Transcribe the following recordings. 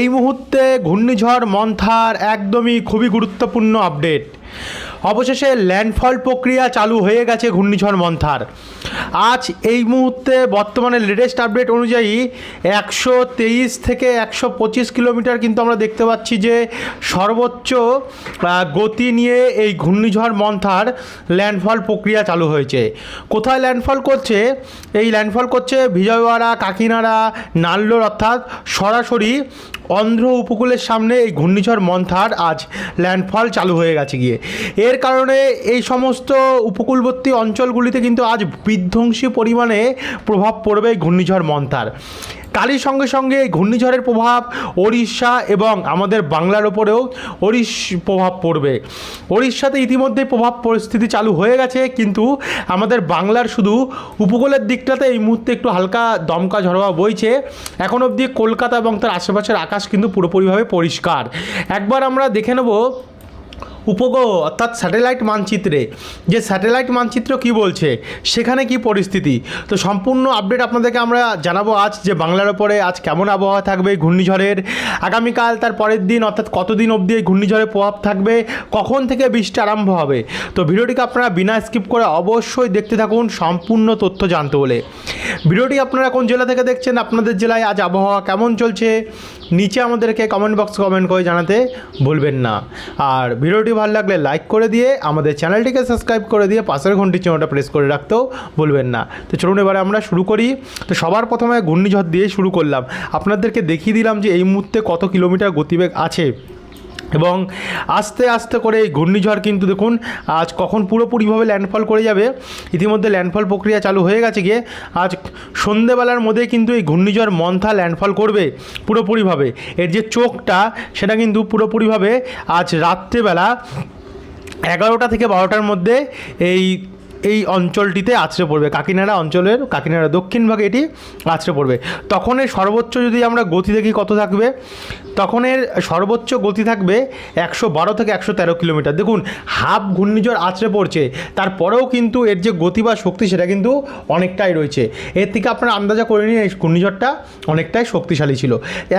এই মুহূর্তে ঘূর্ণিঝড় মন্থার একদমই খুবই গুরুত্বপূর্ণ আপডেট। অবশেষে ল্যান্ডফল প্রক্রিয়া চালু হয়ে গেছে ঘূর্ণিঝড় মন্থার। আজ এই মুহূর্তে বর্তমানে লেটেস্ট আপডেট অনুযায়ী একশো তেইশ থেকে একশো পঁচিশ কিলোমিটার কিন্তু আমরা দেখতে পাচ্ছি যে সর্বোচ্চ গতি নিয়ে এই ঘূর্ণিঝড় মন্থার ল্যান্ডফল প্রক্রিয়া চালু হয়েছে। কোথায় ল্যান্ডফল করছে? এই ল্যান্ডফল করছে বিজয়ওয়াড়া, কাকিনাড়া, নাল্লোর অর্থাৎ সরাসরি অন্ধ্র উপকূলের সামনে এই ঘূর্ণিঝড় মন্থার আজ ল্যান্ডফল চালু হয়ে গেছে গিয়ে। এর কারণে এই সমস্ত উপকূলবর্তী অঞ্চলগুলিতে কিন্তু আজ বিধ্বংসী পরিমাণে প্রভাব পড়বে ঘূর্ণিঝড় মন্থার। তারই সঙ্গে সঙ্গে ঘূর্ণিঝড়ের প্রভাব ওড়িশা এবং আমাদের বাংলার ওপরেও ওড়িশ প্রভাব পড়বে। ওড়িশাতে ইতিমধ্যে প্রভাব পরিস্থিতি চালু হয়ে গেছে, কিন্তু আমাদের বাংলার শুধু উপকূলের দিকটাতে এই মুহূর্তে একটু হালকা দমকা ঝড়োয়া বইছে। এখন অবধি কলকাতা এবং তার আশেপাশের আকাশ কিন্তু পুরোপুরিভাবে পরিষ্কার। একবার আমরা দেখে নেব উপগ্রহ, অর্থাৎ স্যাটেলাইট মানচিত্রে। যে স্যাটেলাইট মানচিত্র কি বলছে? সেখানে কি পরিস্থিতি? তো সম্পূর্ণ আপডেট আপনাদেরকে আমরা জানাব আজ যে বাংলার ওপরে আজ কেমন আবহাওয়া থাকবে ঘূর্ণিঝড়ের। আগামীকাল তার পরের দিন, অর্থাৎ কতদিন অবধি এই ঘূর্ণিঝড়ের প্রভাব থাকবে? কখন থেকে বৃষ্টি আরম্ভ হবে? তো ভিডিওটিকে আপনারা বিনা স্কিপ করে অবশ্যই দেখতে থাকুন, সম্পূর্ণ তথ্য জানতে বলে ভিডিওটি আপনারা কোন জেলা থেকে দেখছেন, আপনাদের জেলায় আজ আবহাওয়া কেমন চলছে? নিচে আমাদেরকে কমেন্ট বক্স কমেন্ট করে জানাতে ভুলবেন না। আর ভিডিওটি ভালো লাগলে লাইক করে দিয়ে আমাদের চ্যানেলটিকে সাবস্ক্রাইব করে দিয়ে পাশের ঘন্টির চিহ্নটা প্রেস করে রাখতেও ভুলবেন না। তো চলুন এবারে আমরা শুরু করি। তো সবার প্রথমে ঘূর্ণিঝড় দিয়ে শুরু করলাম। আপনাদেরকে দেখিয়ে দিলাম যে এই মুহূর্তে কত কিলোমিটার গতিবেগ আছে। এবং আস্তে আস্তে করে এই ঘূর্ণিঝড় কিন্তু দেখুন, আজ কখন পুরোপুরিভাবে ল্যান্ডফল করে যাবে, ইতিমধ্যে ল্যান্ডফল প্রক্রিয়া চালু হয়ে গেছে গিয়ে, আজ সন্ধেবেলার মধ্যে কিন্তু এই ঘূর্ণিঝড় মন্থা ল্যান্ডফল করবে পুরোপুরিভাবে। এর যে চোখটা, সেটা কিন্তু পুরোপুরিভাবে আজ রাত্রেবেলা এগারোটা থেকে বারোটার মধ্যে এই এই অঞ্চলটিতে আছড়ে পড়বে। কাকিনাড়া অঞ্চলের, কাকিনাড়া দক্ষিণ ভাগে এটি আছড়ে পড়বে। তখন এর সর্বোচ্চ যদি আমরা গতি দেখি কত থাকবে তখন এর সর্বোচ্চ গতি থাকবে একশো বারো থেকে একশো তেরো কিলোমিটার। দেখুন, হাফ ঘূর্ণিঝড় আছড়ে পড়ছে, তারপরেও কিন্তু এর যে গতি বা শক্তি সেটা কিন্তু অনেকটাই রয়েছে। এর থেকে আপনারা আন্দাজা করে নিন, এই ঘূর্ণিঝড়টা অনেকটাই শক্তিশালী ছিল।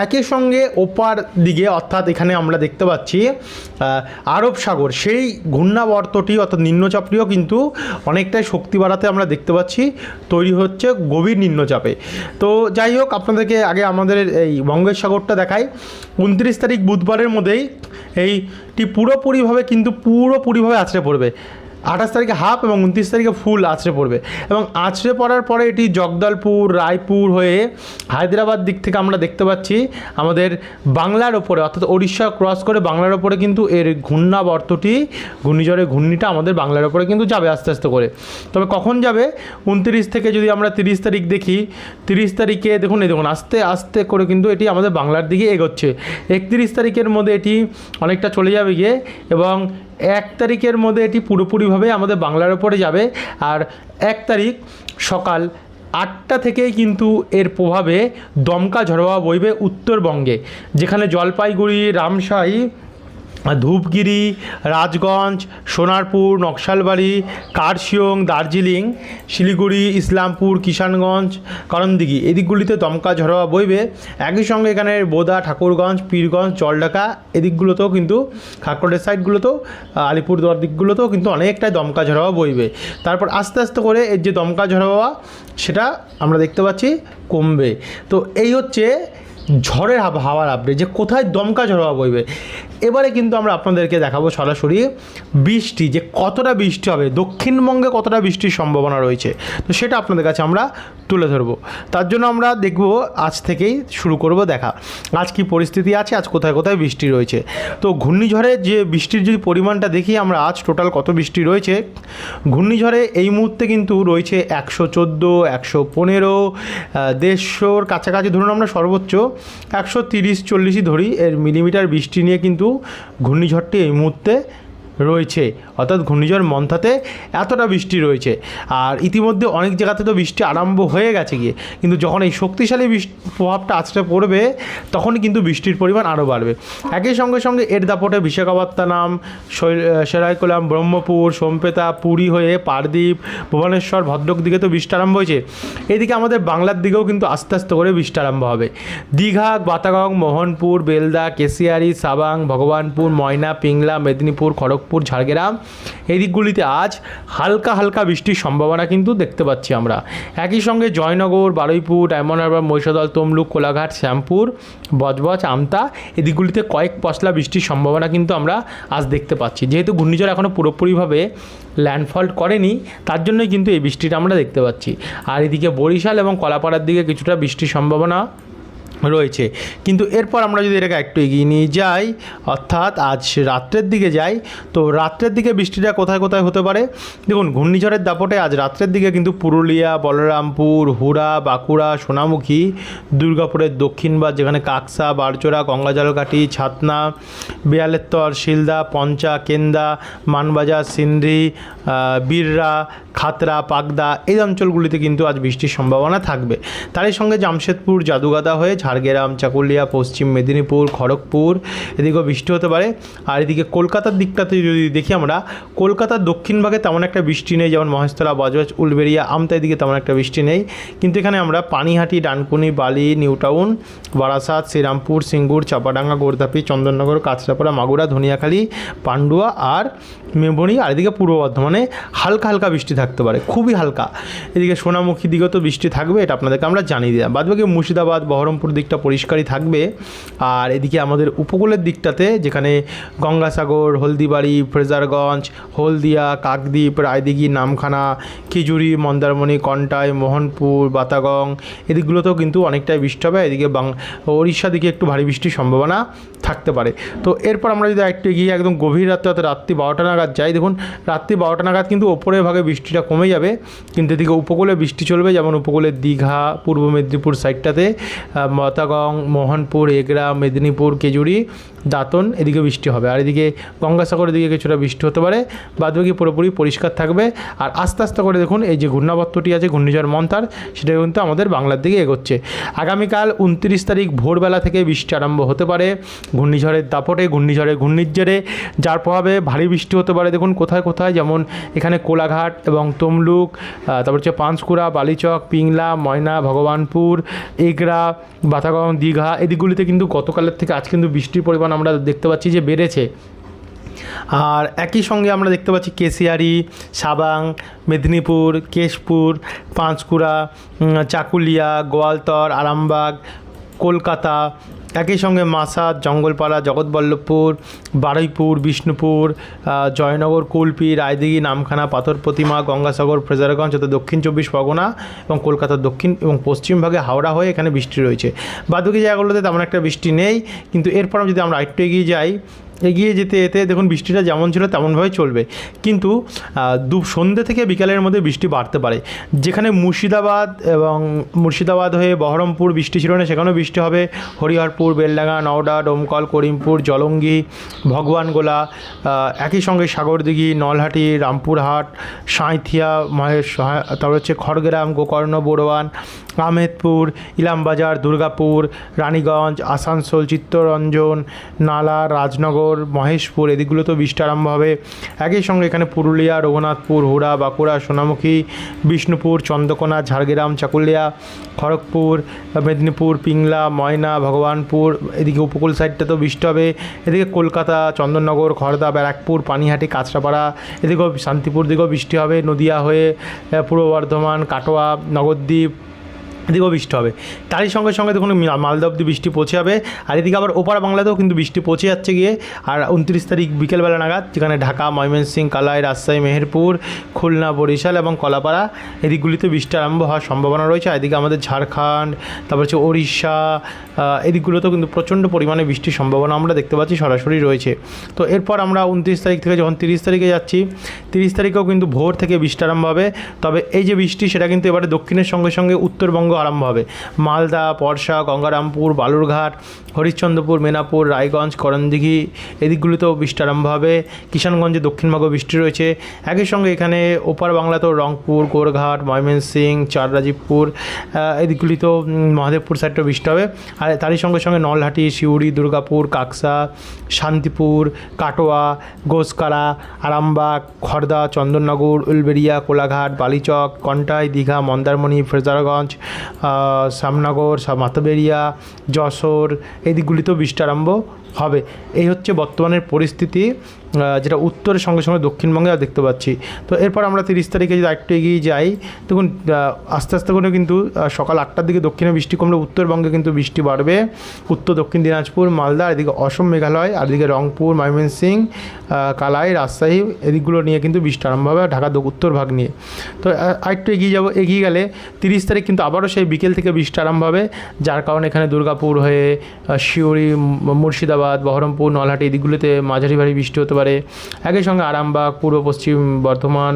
একই সঙ্গে ওপার দিকে, অর্থাৎ এখানে আমরা দেখতে পাচ্ছি আরব সাগর, সেই ঘূর্ণাবর্তটি অর্থাৎ নিম্নচাপটিও কিন্তু অনেকটাই শক্তি বাড়াতে আমরা দেখতে পাচ্ছি, তৈরি হচ্ছে গভীর নিম্নচাপে। তো যাই হোক, আপনাদেরকে আগে আমাদের এই বঙ্গের সাগরটা দেখাই। উনত্রিশ তারিখ বুধবারের মধ্যেই এইটি পুরোপুরিভাবে কিন্তু পুরোপুরিভাবে আছড়ে পড়বে। আঠাশ তারিখে হাফ এবং উনত্রিশ তারিখে ফুল আছড়ে পড়বে। এবং আছড়ে পড়ার পরে এটি জগদলপুর, রায়পুর হয়ে হায়দ্রাবাদ দিক থেকে আমরা দেখতে পাচ্ছি আমাদের বাংলার ওপরে, অর্থাৎ ওড়িশা ক্রস করে বাংলার ওপরে কিন্তু এর ঘূর্ণাবর্তটি, ঘূর্ণিঝড়ের ঘূর্ণিটা আমাদের বাংলার ওপরে কিন্তু যাবে আস্তে আস্তে করে। তবে কখন যাবে? উনত্রিশ থেকে যদি আমরা তিরিশ তারিখ দেখি, তিরিশ তারিখে দেখুন, এই দেখুন, আস্তে আস্তে করে কিন্তু এটি আমাদের বাংলার দিকে এগোচ্ছে। একত্রিশ তারিখের মধ্যে এটি অনেকটা চলে যাবে গিয়ে এবং এক তারিখের মধ্যে এটি পুরোপুরিভাবে আমাদের বাংলার ওপরে যাবে। আর এক তারিখ সকাল আটটা থেকেই কিন্তু এর প্রভাবে দমকা ঝড়োয়া বইবে উত্তরবঙ্গে, যেখানে জলপাইগুড়ি, রামশাহী ধূপগিরি, রাজগঞ্জ, সোনারপুর, নকশালবাড়ি, কার্শিয়ং, দার্জিলিং, শিলিগুড়ি, ইসলামপুর, কিষানগঞ্জ, করণদিঘি। এদিকগুলিতে দমকা ঝড়োয়া বইবে। একই সঙ্গে এখানে বোদা, ঠাকুরগঞ্জ, পীরগঞ্জ জলঢাকা এদিকগুলোতেও কিন্তু খাকড়ের সাইডগুলোতেও আলিপুরদুয়ার দিকগুলোতেও কিন্তু অনেকটাই দমকা ঝড়োয়া বইবে। তারপর আস্তে আস্তে করে এর যে দমকা ঝড়োয়া সেটা আমরা দেখতে পাচ্ছি কমবে। তো এই হচ্ছে ঝড়ের হাওয়া- হাওয়ার আপডেট যে কোথায় দমকা ঝড় হাওয়া বইবে। এবারে কিন্তু আমরা আপনাদেরকে দেখাবো সরাসরি বৃষ্টি, যে কতটা বৃষ্টি হবে, দক্ষিণবঙ্গে কতটা বৃষ্টির সম্ভাবনা রয়েছে। তো সেটা আপনাদের কাছে আমরা তুলে ধরবো। তার জন্য আমরা দেখব আজ থেকেই শুরু করব দেখা। আজ কি পরিস্থিতি আছে, আজ কোথায় কোথায় বৃষ্টি রয়েছে। তো ঘূর্ণিঝড়ে যে বৃষ্টির যদি পরিমাণটা দেখি আমরা আজ টোটাল কত বৃষ্টি রয়েছে, ঘূর্ণিঝড়ে এই মুহূর্তে কিন্তু রয়েছে একশো চোদ্দ, একশো পনেরো দেড়শোর কাছাকাছি। ধরুন আমরা সর্বোচ্চ একশো তিরিশ চল্লিশই ধরি এর মিলিমিটার বৃষ্টি নিয়ে কিন্তু ঘূর্ণিঝড়টি এই মুহূর্তে রয়েছে। অর্থাৎ ঘূর্ণিঝড় মন্থাতে এতটা বৃষ্টি রয়েছে। আর ইতিমধ্যে অনেক জায়গাতে তো বৃষ্টি আরম্ভ হয়ে গেছে গিয়ে। কিন্তু যখন এই শক্তিশালী প্রভাবটা আছড়ে পড়বে তখন কিন্তু বৃষ্টির পরিমাণ আরও বাড়বে। একই সঙ্গে সঙ্গে এর দাপটে বিশাখাপত্তনম সেরাইকুলাম, ব্রহ্মপুর, সোমপেতা, পুরী হয়ে পারদ্বীপ, ভুবনেশ্বর, ভদ্রক দিকে তো বৃষ্টি আরম্ভ হয়েছে। এদিকে আমাদের বাংলার দিকেও কিন্তু আস্তে আস্তে করে বৃষ্টি আরম্ভ হবে। দীঘা, বাতাগং, মোহনপুর, বেলদা, কেশিয়ারি, সাবাং, ভগবানপুর, ময়না, পিংলা, মেদিনীপুর, খড়গপুর ঝাড়গ্রাম। এই দিকগুলিতে আজ হালকা হালকা বৃষ্টির সম্ভাবনা কিন্তু দেখতে পাচ্ছি আমরা। একই সঙ্গে জয়নগর, বারুইপুর, ডায়মন্ড হারবার, মহিষাদল, তমলুক, কোলাঘাট, শ্যামপুর, বজবজ, আমতা এই দিকগুলিতে কয়েক পশলা বৃষ্টির সম্ভাবনা কিন্তু আমরা আজ দেখতে পাচ্ছি। যেহেতু ঘূর্ণিঝড় এখনও পুরোপুরিভাবে ল্যান্ডফল করেনি, তার জন্যই কিন্তু এই বৃষ্টিটা আমরা দেখতে পাচ্ছি। আর এদিকে বরিশাল এবং কলাপাড়ার দিকে কিছুটা বৃষ্টির সম্ভাবনা রয়েছে। কিন্তু এরপর আমরা যদি এটাকে একটু এগিয়ে নিয়ে যাই অর্থাৎ আজ রাত্রের দিকে যাই তো রাত্রের দিকে বৃষ্টিটা কোথায় কোথায় হতে পারে? দেখুন ঘূর্ণিঝড়ের দাপটে আজ রাত্রের দিকে কিন্তু পুরুলিয়া বলরামপুর হুড়া বাঁকুড়া সোনামুখী দুর্গাপুরের দক্ষিণ বা যেখানে কাকসা বারচোরা গঙ্গাজলঘাটি ছাতনা বিয়ালেত্তর শিলদা পঞ্চা কেন্দা মানবাজার সিন্ধ্রি আহ, বীররা খাতরা পাকদা এই অঞ্চলগুলিতে কিন্তু আজ বৃষ্টির সম্ভাবনা থাকবে। তারই সঙ্গে জামশেদপুর জাদুগাদা হয়ে ঝাড়গ্রাম, চাকুলিয়া, পশ্চিম মেদিনীপুর, খড়গপুর, এদিকেও বৃষ্টি হতে পারে। আর এদিকে কলকাতার দিকটাতে যদি দেখি আমরা, কলকাতার দক্ষিণ ভাগে তেমন একটা বৃষ্টি নেই, যেমন মহেশতলা বজবজ উলবেরিয়া আমতা এদিকে তেমন একটা বৃষ্টি নেই। কিন্তু এখানে আমরা পানিহাটি, ডানকুনি, বালি, নিউটাউন, বারাসাত, শ্রীরামপুর, সিঙ্গুর, চাপাডাঙ্গা, গোরধাপি, চন্দননগর, কাঁচরাপাড়া, মাগুরা, ধনিয়াখালী, পান্ডুয়া আর মেবনি আর এদিকে পূর্ব বর্ধমানে হালকা হালকা বৃষ্টি থাকতে পারে, খুবই হালকা। এদিকে সোনামুখী দিকেও তো বৃষ্টি থাকবে, এটা আপনাদেরকে আমরা জানিয়ে দিলাম। বাদবাকি মুর্শিদাবাদ, বহরমপুর দিকটা পরিষ্কারই থাকবে। আর এদিকে আমাদের উপকূলের দিকটাতে, যেখানে গঙ্গাসাগর, হলদিবাড়ি, ফ্রেজারগঞ্জ, হলদিয়া, কাকদ্বীপ, রায়দিঘি, নামখানা, খিজুরি, মন্দারমণি, কন্টাই, মোহনপুর, বাতাগং, এদিকগুলোতেও কিন্তু অনেকটাই বৃষ্টি হবে। এদিকে বাং ওড়িশা দিকে একটু ভারী বৃষ্টির সম্ভাবনা। থাকতে পারে। তো এরপর আমরা যদি একটু এগিয়ে একদম গভীর রাত্রে অর্থাৎ রাত্রি বারোটা নাগাদ যাই, দেখুন রাত্রি বারোটা নাগাদ কিন্তু ওপরের ভাগে বৃষ্টিটা কমে যাবে, কিন্তু এদিকে উপকূলে বৃষ্টি চলবে, যেমন উপকূলে দীঘা, পূর্ব মেদিনীপুর সাইডটাতে মতাগং, মোহনপুর, এগরা, মেদিনীপুর, কেজুরি, দাঁতন, এদিকে বৃষ্টি হবে। আর এদিকে গঙ্গাসাগরের দিকে কিছুটা বৃষ্টি হতে পারে, বাদবাকি পুরোপুরি পরিষ্কার থাকবে। আর আস্তে আস্তে করে দেখুন, এই যে ঘূর্ণাবর্তটি আছে, ঘূর্ণিঝড় মন্তার সেটা কিন্তু আমাদের বাংলার দিকে এগোচ্ছে। আগামীকাল উনত্রিশ তারিখ ভোরবেলা থেকে বৃষ্টি আরম্ভ হতে পারে ঘূর্ণিঝড়ের দাপটে ঘূর্ণিঝড়ে ঘূর্ণির ঘূর্ণিঝড়ে যার প্রভাবে ভারী বৃষ্টি হতে পারে। দেখুন, কোথায় কোথায় যেমন এখানে কোলাঘাট এবং তমলুক তারপর হচ্ছে পাঁশকুড়া, বালিচক, পিংলা, ময়না, ভগবানপুর, এগরা বাতাগং দীঘা এদিকগুলিতে কিন্তু গতকালের থেকে আজ কিন্তু বৃষ্টির পরিমাণ আমরা দেখতে পাচ্ছি যে বেড়েছে। আর একই সঙ্গে আমরা দেখতে পাচ্ছি কেশিয়ারি, সাবাং, মেদিনীপুর, কেশপুর, পাঁশকুড়া চাকুলিয়া, গোয়ালতর, আরামবাগ, কলকাতা একই সঙ্গে মাসাদ জঙ্গলপাড়া, জগৎবল্লভপুর, বারুইপুর, বিষ্ণুপুর জয়নগর, কুলপি, রায়দিঘি, নামখানা পাথর প্রতিমা গঙ্গাসাগর, ফ্রেজারগঞ্জ অর্থাৎ দক্ষিণ চব্বিশ পরগনা এবং কলকাতার দক্ষিণ এবং পশ্চিম ভাগে হাওড়া হয়ে এখানে বৃষ্টি রয়েছে। বাদুকি জায়গাগুলোতে তেমন একটা বৃষ্টি নেই, কিন্তু এরপর যদি আমরা একটু এগিয়ে যাই এগিয়ে যেতে যেতে দেখুন বৃষ্টিটা যেমন ছিল তেমনভাবে চলবে। কিন্তু দু, সন্ধ্যে থেকে বিকালের মধ্যে বৃষ্টি বাড়তে পারে। যেখানে মুর্শিদাবাদ এবং মুর্শিদাবাদ হয়ে বহরমপুর বৃষ্টি ছিল না, সেখানেও বৃষ্টি হবে। হরিহরপুর, বেলডাঙ্গা, নওডা, ডোমকল, করিমপুর, জলঙ্গি, ভগবানগোলা একই সঙ্গে সাগরদিঘি, নলহাটি, রামপুরহাট, সাঁইথিয়া, মহেশ তারপর হচ্ছে খড়গ্রাম, গোকর্ণ বোরওয়ান আহমেদপুর ইলামবাজার, দুর্গাপুর, রানীগঞ্জ, আসানসোল, চিত্তরঞ্জন, নালা, রাজনগর মহেশপুর এদিকগুলো তো বৃষ্টি আরম্ভ হবে। একই সঙ্গে এখানে পুরুলিয়া, রঘুনাথপুর, হুড়া, বাঁকুড়া, সোনামুখী, বিষ্ণুপুর, চন্দ্রকোনা, ঝাড়গ্রাম, চাকুলিয়া, খড়গপুর, মেদিনীপুর, পিংলা, ময়না, ভগবানপুর, এদিকে উপকূল সাইডটা তো বৃষ্টি হবে। এদিকে কলকাতা, চন্দননগর, খড়দা, ব্যারাকপুর, পানিহাটি, কাঁচরাপাড়া, এদিকেও শান্তিপুর দিকেও বৃষ্টি হবে। নদিয়া হয়ে পূর্ব বর্ধমান, কাটোয়া, নগরদ্বীপ এদিকেও বৃষ্টি হবে। তারই সঙ্গে সঙ্গে দেখুন মালদা অব্দি বৃষ্টি পৌঁছে যাবে আর এদিকে আবার ওপার বাংলাতেও কিন্তু বৃষ্টি পৌঁছে যাচ্ছে গিয়ে। আর উনত্রিশ তারিখ বিকেলবেলা নাগাদ, যেখানে ঢাকা, ময়মনসিংহ, কালাই, রাজশাহী, মেহেরপুর, খুলনা, বরিশাল এবং কলাপাড়া এদিকগুলিতে বৃষ্টি আরম্ভ হওয়ার সম্ভাবনা রয়েছে। এদিকে আমাদের ঝাড়খণ্ড, তারপর হচ্ছে ওড়িশা এদিকগুলোতেও কিন্তু প্রচণ্ড পরিমাণে বৃষ্টির সম্ভাবনা আমরা দেখতে পাচ্ছি, সরাসরি রয়েছে। তো এরপর আমরা উনত্রিশ তারিখ থেকে যখন তিরিশ তারিখে যাচ্ছি, তিরিশ তারিখেও কিন্তু ভোর থেকে বৃষ্টি আরম্ভ হবে। তবে এই যে বৃষ্টি, সেটা কিন্তু এবারে দক্ষিণের সঙ্গে সঙ্গে উত্তরবঙ্গ আরম্ভ হবে। মালদা পরশা গঙ্গারামপুর, বালুরঘাট, হরিশ্চন্দ্রপুর, মেনাপুর, রায়গঞ্জ, করণদিঘি, এদিকগুলিতেও বৃষ্টি আরম্ভ হবে। কিষানগঞ্জে দক্ষিণবঙ্গ বৃষ্টি রয়েছে। একই সঙ্গে এখানে ওপার বাংলাতেও রংপুর, গোরঘাট, ময়মনসিং চাররাজীবপুর এদিকগুলিতেও মহাদেবপুর সাইডটাও বৃষ্টি হবে। আর তারই সঙ্গে সঙ্গে নলহাটি, সিউড়ি, দুর্গাপুর, কাকসা, শান্তিপুর, কাটোয়া, গোসকারা, আরামবাগ খড়দা চন্দননগর, উলবেড়িয়া, কোলাঘাট, বালিচক, কন্টাই, দীঘা, মন্দারমণি ফ্রেজারগঞ্জ শ্যামনগর মাতাবেরিয়া যশোর এই দিকগুলিতেও বৃষ্টি আরম্ভ হবে। এই হচ্ছে বর্তমানের পরিস্থিতি। যেটা উত্তরের সঙ্গে সঙ্গে দক্ষিণবঙ্গে দেখতে পাচ্ছি। তো এরপর আমরা তিরিশ তারিখে যদি একটু এগিয়ে যাই আহ, আস্তে আস্তে করে কিন্তু সকাল আটটার দিকে দক্ষিণে বৃষ্টি কমলে উত্তরবঙ্গে কিন্তু বৃষ্টি বাড়বে। উত্তর দক্ষিণ দিনাজপুর মালদা এদিকে অসম মেঘালয় আর এদিকে রংপুর ময়মনসিং কালাই রাজশাহী এদিকগুলো নিয়ে কিন্তু বৃষ্টি আরম্ভ হবে ঢাকা উত্তর ভাগ নিয়ে। তো আরেকটু এগিয়ে যাব এগিয়ে গেলে তিরিশ তারিখ কিন্তু আবারও সেই বিকেল থেকে বৃষ্টি আরম্ভ হবে যার কারণে এখানে দুর্গাপুর হয়ে ম- মুর্শিদাবাদ বহরমপুর নলহাটি এদিকগুলিতে মাঝারি ভারী বৃষ্টি হতে পারে একই সঙ্গে আরামবাগ পূর্ব পশ্চিম বর্ধমান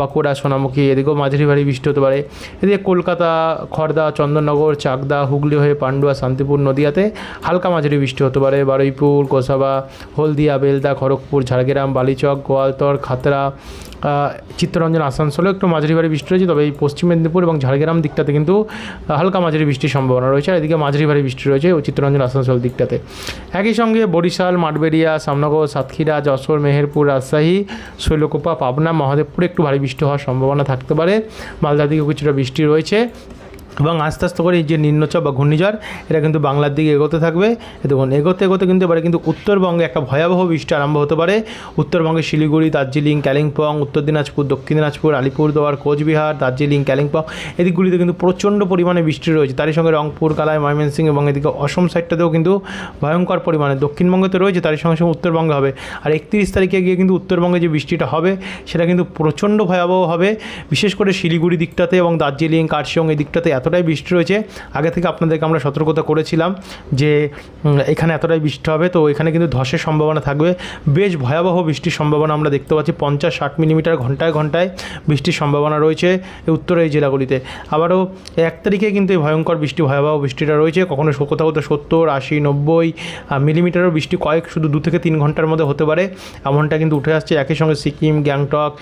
বাঁকুড়া সোনামুখী এদিকেও মাঝারি ভারী বৃষ্টি হতে পারে। এদিকে কলকাতা খর্দা চন্দননগর চাকদা হুগলি হয়ে পাণ্ডুয়া শান্তিপুর নদীয়াতে হালকা মাঝারি বৃষ্টি হতে পারে। বারুইপুর গোসাবা হলদিয়া বেলদা খড়গপুর ঝাড়গ্রাম বালিচক গোয়ালতর আহ, চিত্তরঞ্জন আসানসোলেও একটু মাঝারি ভারী বৃষ্টি রয়েছে, তবে এই পশ্চিম মেদিনীপুর এবং ঝাড়গ্রাম দিকটাতে কিন্তু হালকা মাঝারি বৃষ্টির সম্ভাবনা রয়েছে, আর এদিকে মাঝারি ভারী বৃষ্টি রয়েছে ও চিত্তরঞ্জন আসানসোল দিকটাতে। একই সঙ্গে বরিশাল, মাঠবেড়িয়া সামনগর সাতক্ষীরা, যশোর, মেহেরপুর, রাজশাহী, শৈলকোপা, পাবনা, মহাদেবপুরে একটু ভারী বৃষ্টি হওয়ার সম্ভাবনা থাকতে পারে। মালদার দিকে কিছুটা বৃষ্টি রয়েছে। এবং আস্তে আস্তে করে এই যে নিম্নচাপ বা ঘূর্ণিঝড়, এটা কিন্তু বাংলার দিকে এগোতে থাকবে। দেখুন, এগোতে এগোতে কিন্তু এবারে কিন্তু উত্তরবঙ্গে একটা ভয়াবহ বৃষ্টি আরম্ভ হতে পারে। উত্তরবঙ্গে শিলিগুড়ি, দার্জিলিং, কালিম্পং, উত্তর দিনাজপুর, দক্ষিণ দিনাজপুর, আলিপুরদুয়ার, কোচবিহার, দার্জিলিং, কালিম্পং, এদিকগুলিতে কিন্তু প্রচণ্ড পরিমাণে বৃষ্টি রয়েছে। তারই সঙ্গে রংপুর, কালাই, ময়মনসিংহ এবং এদিকে অসম সাইডটাতেও কিন্তু ভয়ঙ্কর পরিমাণে দক্ষিণবঙ্গে তো রয়েছে, তারই সঙ্গে সঙ্গে উত্তরবঙ্গে হবে। আর একত্রিশ তারিখে গিয়ে কিন্তু উত্তরবঙ্গে যে বৃষ্টিটা হবে, সেটা কিন্তু প্রচণ্ড ভয়াবহ হবে। বিশেষ করে শিলিগুড়ি দিকটাতে এবং দার্জিলিং, কার্শিয়ং এই দিকটাতে এতটাই বৃষ্টি রয়েছে। আগে থেকে আপনাদেরকে আমরা সতর্কতা করেছিলাম যে এখানে এতটাই বৃষ্টি হবে। তো এখানে কিন্তু ধসের সম্ভাবনা থাকবে। বেশ ভয়াবহ বৃষ্টির সম্ভাবনা আমরা দেখতে পাচ্ছি। পঞ্চাশ ষাট মিলিমিটার ঘন্টায় ঘন্টায় বৃষ্টির সম্ভাবনা রয়েছে এই উত্তরের এই জেলাগুলিতে। আবারও এক তারিখে কিন্তু এই ভয়ঙ্কর বৃষ্টি, ভয়াবহ বৃষ্টিটা রয়েছে। কখনো সো- কোথাও কোথাও সত্তর, আশি, নব্বই মিলিমিটারও বৃষ্টি। কয়েক, শুধু দু থেকে তিন ঘণ্টার মধ্যে হতে পারে। এমনটা কিন্তু উঠে আসছে। একই সঙ্গে সিকিম, গ্যাংটক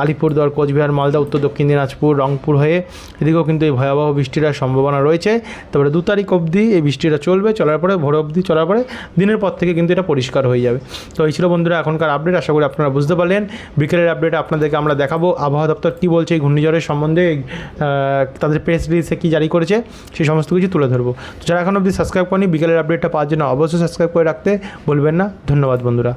আলিপুরদুয়ার, কোচবিহার, মালদা, উত্তর দক্ষিণ দিনাজপুর, রংপুর হয়ে এদিকেও কিন্তু এই ভয়াবহ বৃষ্টির সম্ভাবনা রয়েছে। তারপরে দু তারিখ অবধি এই বৃষ্টিটা চলবে, চলার পরে, ভোর অবধি চলার পরে দিনের পর থেকে কিন্তু এটা পরিষ্কার হয়ে যাবে। তো এই ছিল বন্ধুরা এখনকার আপডেট আশা করি আপনারা বুঝতে পারলেন। বিকেলের আপডেট আপনাদেরকে আমরা দেখাবো। আবহাওয়া দপ্তর কী বলছে এই ঘূর্ণিঝড়ের সম্বন্ধে তাদের প্রেস রিলিজে কী জারি করেছে, সেই সমস্ত কিছু তুলে ধরবো। তো যারা এখন অবধি সাবস্ক্রাইব করেনি, বিকেলের আপডেটটা পাওয়ার জন্য অবশ্যই সাবস্ক্রাইব করে রাখতে বলবেন না। ধন্যবাদ বন্ধুরা।